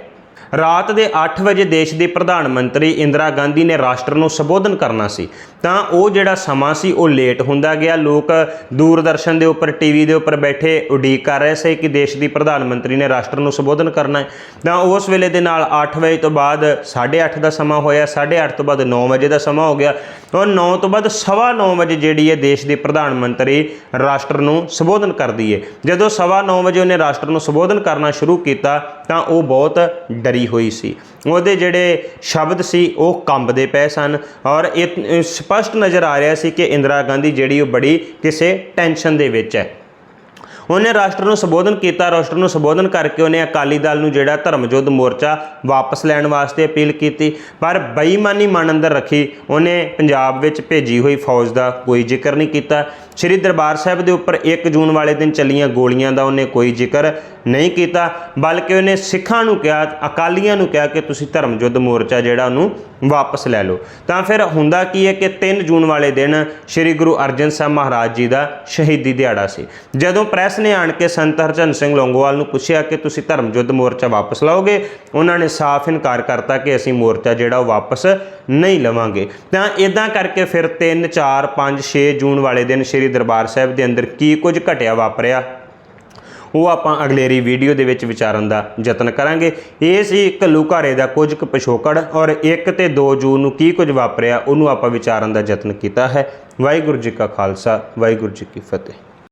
ਰਾਤ ਦੇ 8 ਵਜੇ ਦੇਸ਼ ਦੀ ਪ੍ਰਧਾਨ ਮੰਤਰੀ ਇੰਦਰਾ ਗਾਂਧੀ ਨੇ ਰਾਸ਼ਟਰ ਨੂੰ ਸੰਬੋਧਨ ਕਰਨਾ ਸੀ। ਤਾਂ ਉਹ ਜਿਹੜਾ ਸਮਾਂ ਸੀ, ਉਹ ਲੇਟ ਹੁੰਦਾ ਗਿਆ। ਲੋਕ ਦੂਰਦਰਸ਼ਨ ਦੇ ਉੱਪਰ, ਟੀਵੀ ਦੇ ਉੱਪਰ ਬੈਠੇ ਉਡੀਕ ਕਰ ਰਹੇ ਸੀ ਕਿ ਦੇਸ਼ ਦੀ ਪ੍ਰਧਾਨ ਮੰਤਰੀ ਨੇ ਰਾਸ਼ਟਰ ਨੂੰ ਸੰਬੋਧਨ ਕਰਨਾ ਹੈ। ਤਾਂ ਉਸ ਵੇਲੇ ਦੇ ਨਾਲ 8 ਵਜੇ ਤੋਂ ਬਾਅਦ 8:30 ਦਾ ਸਮਾਂ ਹੋਇਆ। 8:30 ਤੋਂ ਬਾਅਦ 9 ਵਜੇ ਦਾ ਸਮਾਂ ਹੋ ਗਿਆ। ਔਰ 9 ਤੋਂ ਬਾਅਦ ਸਵਾ 9 ਵਜੇ ਜਿਹੜੀ ਹੈ ਦੇਸ਼ ਦੀ ਪ੍ਰਧਾਨ ਮੰਤਰੀ ਰਾਸ਼ਟਰ ਨੂੰ ਸੰਬੋਧਨ ਕਰਦੀ ਹੈ। ਜਦੋਂ ਸਵਾ 9 ਵਜੇ ਉਹਨੇ ਰਾਸ਼ਟਰ ਨੂੰ ਸੰਬੋਧਨ ਕਰਨਾ ਸ਼ੁਰੂ ਕੀਤਾ, ਤਾਂ ਉਹ ਬਹੁਤ ਡਰੀ ਹੋਈ ਸੀ। ਉਹਦੇ ਜਿਹੜੇ ਸ਼ਬਦ ਸੀ, ਉਹ ਕੰਬਦੇ ਪਏ ਸਨ ਔਰ ਇਹ ਸਪਸ਼ਟ ਨਜ਼ਰ ਆ ਰਿਹਾ ਸੀ ਕਿ ਇੰਦਰਾ ਗਾਂਧੀ ਜਿਹੜੀ ਉਹ ਬੜੀ ਕਿਸੇ ਟੈਨਸ਼ਨ ਦੇ ਵਿੱਚ ਹੈ। ਉਹਨੇ ਰਾਸ਼ਟਰ ਨੂੰ ਸੰਬੋਧਨ ਕੀਤਾ, ਰਾਸ਼ਟਰ ਨੂੰ ਸੰਬੋਧਨ ਕਰਕੇ ਉਹਨੇ ਅਕਾਲੀ ਦਲ ਨੂੰ ਜਿਹੜਾ ਧਰਮ ਯੁੱਧ ਮੋਰਚਾ ਵਾਪਸ ਲੈਣ ਵਾਸਤੇ ਅਪੀਲ ਕੀਤੀ। ਪਰ ਬੇਈਮਾਨੀ ਮਨ ਅੰਦਰ ਰੱਖੀ ਉਹਨੇ ਪੰਜਾਬ ਵਿੱਚ ਭੇਜੀ ਹੋਈ ਫੌਜ ਦਾ ਕੋਈ ਜ਼ਿਕਰ ਨਹੀਂ ਕੀਤਾ। ਸ੍ਰੀ ਦਰਬਾਰ ਸਾਹਿਬ ਦੇ ਉੱਪਰ 1 ਜੂਨ ਵਾਲੇ ਦਿਨ ਚੱਲੀਆਂ ਗੋਲੀਆਂ ਦਾ ਉਹਨੇ ਕੋਈ ਜ਼ਿਕਰ ਨਹੀਂ ਕੀਤਾ, ਬਲਕਿ ਉਹਨੇ ਸਿੱਖਾਂ ਨੂੰ ਕਿਹਾ, ਅਕਾਲੀਆਂ ਨੂੰ ਕਿਹਾ ਕਿ ਤੁਸੀਂ ਧਰਮ ਯੁੱਧ ਮੋਰਚਾ ਜਿਹੜਾ ਉਹਨੂੰ ਵਾਪਸ ਲੈ ਲਓ। ਤਾਂ ਫਿਰ ਹੁੰਦਾ ਕੀ ਹੈ ਕਿ 3 ਜੂਨ ਵਾਲੇ ਦਿਨ ਸ੍ਰੀ ਗੁਰੂ ਅਰਜਨ ਸਾਹਿਬ ਮਹਾਰਾਜ ਜੀ ਦਾ ਸ਼ਹੀਦੀ ਦਿਹਾੜਾ ਸੀ। ਜਦੋਂ ਪ੍ਰੈਸ ਨੇ ਆਣ ਕੇ ਸੰਤ ਹਰਚੰਦ ਸਿੰਘ ਲੌਂਗੋਵਾਲ ਨੂੰ ਪੁੱਛਿਆ ਕਿ ਤੁਸੀਂ ਧਰਮ ਯੁੱਧ ਮੋਰਚਾ ਵਾਪਸ ਲਓਗੇ, ਉਹਨਾਂ ਨੇ ਸਾਫ਼ ਇਨਕਾਰ ਕਰਤਾ ਕਿ ਅਸੀਂ ਮੋਰਚਾ ਜਿਹੜਾ ਉਹ ਵਾਪਸ ਨਹੀਂ ਲਵਾਂਗੇ। ਤਾਂ ਇਦਾਂ ਕਰਕੇ ਫਿਰ 3 4 5 6 ਜੂਨ ਵਾਲੇ ਦਿਨ ਸ੍ਰੀ ਦਰਬਾਰ ਸਾਹਿਬ ਦੇ ਅੰਦਰ ਕੀ ਕੁਝ ਘਟਿਆ ਵਾਪਰਿਆ? ਉਹ ਆਪਾਂ ਅਗਲੇਰੀ ਵੀਡੀਓ ਦੇ ਵਿੱਚ ਵਿਚਾਰਨ ਦਾ ਯਤਨ ਕਰਾਂਗੇ। ਇਹ ਸੀ ਘੱਲੂਘਾਰੇ ਦਾ ਕੁਝ ਕੁ ਪਿਛੋਕੜ ਔਰ 1 ਤੇ 2 ਜੂਨ ਨੂੰ ਕੀ ਕੁਝ ਵਾਪਰਿਆ, ਉਹਨੂੰ ਆਪਾਂ ਵਿਚਾਰਨ ਦਾ ਯਤਨ ਕੀਤਾ ਹੈ। ਵਾਹਿਗੁਰੂ ਜੀ ਕਾ ਖਾਲਸਾ, ਵਾਹਿਗੁਰੂ ਜੀ ਕੀ ਫਤਿਹ।